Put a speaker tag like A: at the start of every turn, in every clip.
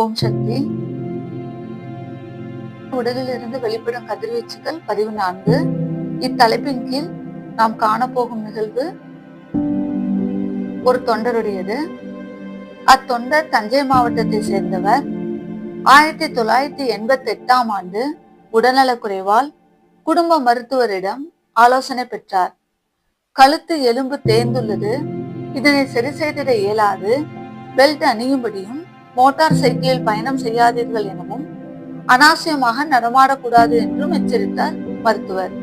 A: ஓம் சக்தி. உடலில் இருந்து வெளிப்படும் கதிர்வீச்சுகள் பதிவு நான்கு. இத்தலைப்பின் கீழ் நாம் காணப்போகும் நிகழ்வு ஒரு தொண்டருடையது. அத்தொண்டர் தஞ்சை மாவட்டத்தை சேர்ந்தவர். ஆயிரத்தி தொள்ளாயிரத்தி எண்பத்தி எட்டாம் ஆண்டு உடல்நலக்குறைவால் குடும்ப மருத்துவரிடம் ஆலோசனை பெற்றார். கழுத்து எலும்பு தேர்ந்துள்ளது இதனை சரி செய்திட இயலாது. பெல்ட் அணியும்படியும் மோட்டார் சைக்கிளில் பயணம் செய்யாதீர்கள் எனவும் அனாவசியமாக நடமாடக்கூடாது என்றும் எச்சரித்தார் மருத்துவர்.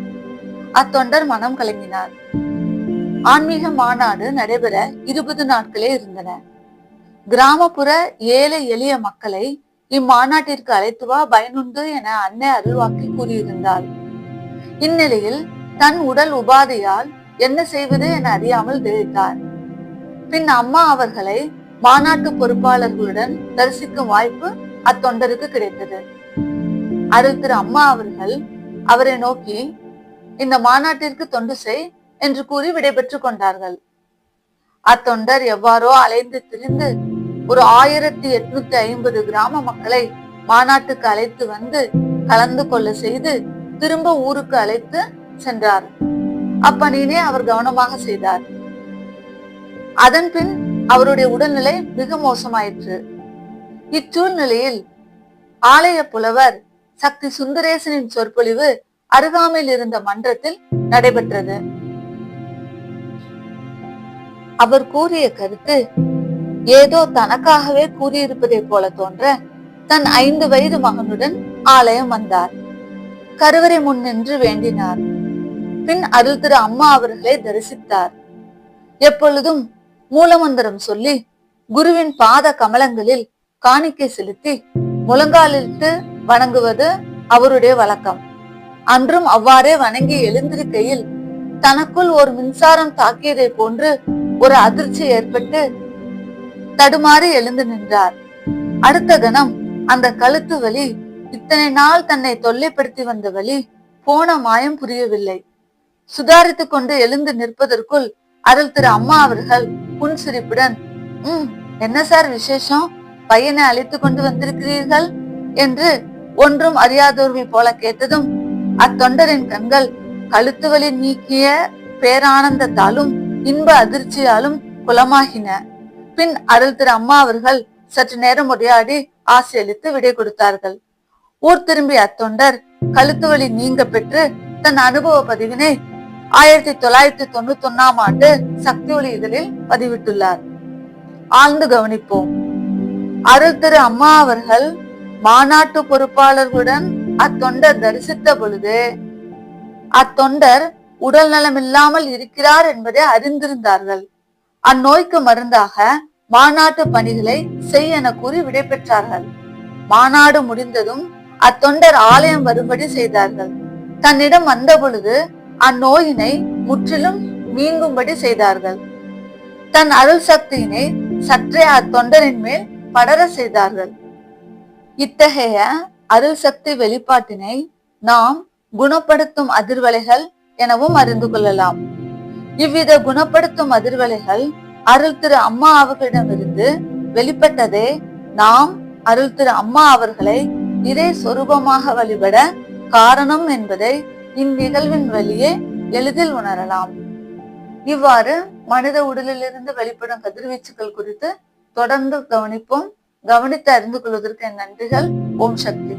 A: அத்தொண்டர் மனம் கலங்கினார். ஆன்மீக மாநாடு நடைபெற இருபது நாட்களே இருந்தன. கிராமப்புற ஏழை எளிய மக்களை இம்மாநாட்டிற்கு அழைத்து வா பயனுண்டு என அன்னை அருள்வாக்கி கூறியிருந்தாள். இந்நிலையில் தன் உடல் உபாதையால் என்ன செய்வது என அறியாமல் திகைத்தார். பின் அம்மா அவர்களை மாநாட்டு பொறுப்பாளர்களுடன் தரிசிக்கும் வாய்ப்பு அத்தொண்டருக்கு கிடைத்தது. அதில் திரு அம்மா அவர்கள் அவரை நோக்கி இந்த மாநாட்டிற்கு தொண்டு செய் என்று கூறி விடைபெற்றுக் கொண்டார்கள். அத்தொண்டர் எவ்வாறோ அலைந்து திரிந்து ஒரு ஆயிரத்தி எட்நூத்தி ஐம்பது கிராம மக்களை மாநாட்டுக்கு அழைத்து வந்து கலந்து கொள்ள செய்து திரும்ப ஊருக்கு அழைத்து சென்றார். அப்பணியினை அவர் கவனமாக செய்தார். அதன் பின் அவருடைய உடல்நிலை மிக மோசமாயிற்று. இச்சூழ்நிலையில் ஆலய புலவர் சக்தி சுந்தரேசனின் சொற்பொழிவு அருகாமையில் இருந்த மன்றத்தில் நடைபெற்றது. அவர் கூறிய கருத்து ஏதோ தனக்காகவே கூறியிருப்பதை போல தோன்ற தன் ஐந்து வயது மகனுடன் ஆலயம் வந்தார். கருவறை முன் நின்று வேண்டினார். பின் அருள் திரு அம்மா அவர்களை தரிசித்தார். எப்பொழுதும் மூலமந்திரம் சொல்லி குருவின் பாத கமலங்களில் காணிக்கை செலுத்தி முழங்காலிட்டு வணங்குவது அவருடைய வழக்கம். அன்றும் அவ்வாறே வணங்கி எழுந்திருக்கையில் தனக்குள் ஒரு மின்சாரம் தாக்கியதை போன்று ஒரு அதிர்ச்சி ஏற்பட்டு தடுமாறி எழுந்து நின்றார். அடுத்த கணம் அந்த கழுத்து வலி இத்தனை நாள் தன்னை தொல்லைப்படுத்தி வந்த வழி போன மாயம் புரியவில்லை. சுதாரித்துக் கொண்டு எழுந்து நிற்பதற்குள் அருள் திரு அம்மா அவர்கள் புன்சிரிப்புடன் உம் என்ன சார் விசேஷம்? பையனை அழைத்து கொண்டு வந்திருக்கிறீர்கள்? என்று ஒன்றும் அறியாதவர்கள் போல கேட்டதும் அத்தொண்டரின் கண்கள் கழுத்துவலி நீக்கிய பேரானந்தத்தாலும் இன்ப அதிர்ச்சியாலும் குலமாகின. பின் அருள் திரு அம்மா அவர்கள் சற்று நேரம் உரையாடி ஆசியளித்து விடை கொடுத்தார்கள். ஊர் திரும்பிய அத்தொண்டர் கழுத்து வலி நீங்க பெற்று தன் அனுபவ பதிவினை ஆயிரத்தி தொள்ளாயிரத்தி தொண்ணூத்தி ஒன்னாம் ஆண்டு சக்தி ஒளி இதழில் பதிவிட்டுள்ளார். ஆழ்ந்து கவனிப்போம். அருள் திரு அம்மா அவர்கள் மாநாட்டு பொறுப்பாளர்களுடன் அத்தொண்டர் தரிசித்த பொழுது அத்தொண்டர் உடல் நலமில்லாமல் இருக்கிறார் என்பதை அறிந்திருந்தார்கள். அந்நோய்க்கு மருந்தாக மாநாட்டு பணிகளை செய் என கூறி விடைபெற்றார்கள். மாநாடு முடிந்ததும் அத்தொண்டர் ஆலயம் வரும்படி செய்தார்கள். தன்னிடம் வந்த பொழுது அந்நோயினை முற்றிலும் நீங்கும்படி செய்தார்கள். தன் அருள் சக்தியினை சற்றே அத்தொண்டரின் மேல் படர செய்தார்கள். இத்தகைய அருள் சக்தி வெளிப்பாட்டினை நாம் குணப்படுத்தும் அதிர்வலைகள் எனவும் அறிந்து கொள்ளலாம். இவ்வித குணப்படுத்தும் அதிர்வலைகள் அருள் திரு அம்மா அவர்களிடமிருந்து வெளிப்பட்டதே நாம் அருள் திரு அம்மா அவர்களை இறை சொரூபமாக வழிபட காரணம் என்பதை இந்நிகழ்வின் வழியே எளிதில் உணரலாம். இவ்வாறு மனித உடலிலிருந்து வெளிப்படும் கதிர்வீச்சுகள் குறித்து தொடர்ந்து கவனிப்போம். கவனித்து அறிந்து கொள்வதற்கு என் நன்றிகள். ஓம் சக்தி.